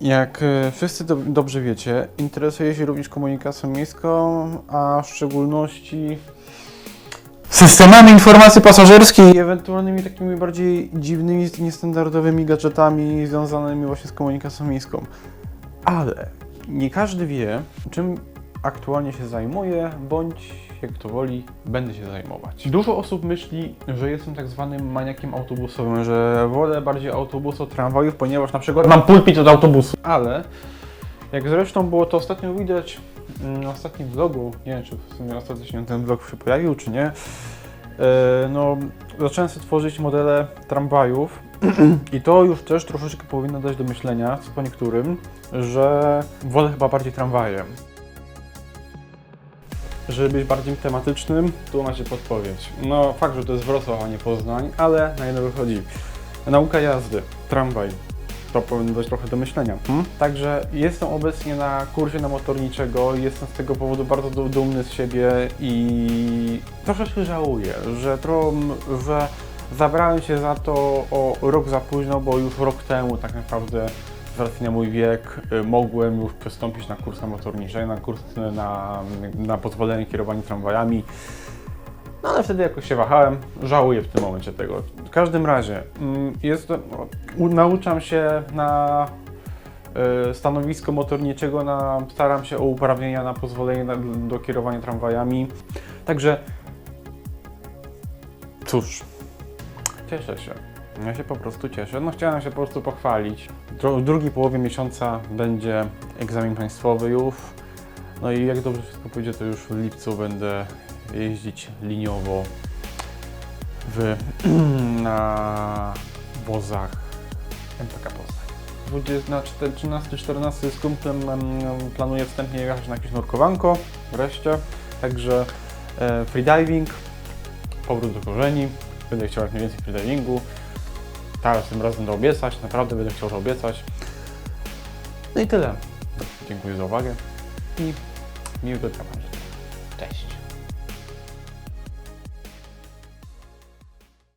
Jak e, wszyscy do, dobrze wiecie, interesuję się również komunikacją miejską, a w szczególności systemami informacji pasażerskiej i ewentualnymi takimi bardziej dziwnymi, niestandardowymi gadżetami związanymi właśnie z komunikacją miejską. Ale nie każdy wie, czym aktualnie się zajmuję, bądź jak to woli, będę się zajmować. Dużo osób myśli, że jestem tak zwanym maniakiem autobusowym, że wolę bardziej autobus od tramwajów, ponieważ na przykład mam pulpit od autobusu. Ale jak zresztą było to ostatnio widać mm, na ostatnim vlogu, nie wiem czy w sumie ostatecznie ten vlog się pojawił, czy nie, e, no zacząłem sobie tworzyć modele tramwajów i to już też troszeczkę powinno dać do myślenia, co po niektórym, że wolę chyba bardziej tramwajem. Żeby być bardziej tematycznym, tu macie podpowiedź. No fakt, że to jest Wrocław, a nie Poznań, ale na jedno wychodzi. Nauka jazdy, tramwaj. To powinno dać trochę do myślenia. Hmm? Także jestem obecnie na kursie na motorniczego i jestem z tego powodu bardzo du- dumny z siebie i troszeczkę żałuję, że, tro, że zabrałem się za to o rok za późno, bo już rok temu tak naprawdę z racji na mój wiek y, mogłem już przystąpić na kurs na motorniczej, na kurs y, na, na pozwolenie kierowania tramwajami. No ale wtedy jakoś się wahałem, żałuję w tym momencie tego. W każdym razie, mm, jest, u, nauczam się na y, stanowisko motorniczego, na, staram się o uprawnienia na pozwolenie na, do kierowania tramwajami. Także cóż, cieszę się. Ja się po prostu cieszę. No chciałem się po prostu pochwalić. W drugiej połowie miesiąca będzie egzamin państwowy już. No i jak dobrze wszystko pójdzie, to już w lipcu będę jeździć liniowo w, na wozach MPK Poznań. 20 na 13-14 z kumplem em, planuję wstępnie jechać na jakieś nurkowanko wreszcie. Także e, freediving, powrót do korzeni. Będę chciał jak najwięcej freedivingu. Teraz tym razem to obiecać, naprawdę będę chciał to obiecać. No i tyle. Dziękuję za uwagę i miłego dnia. Cześć.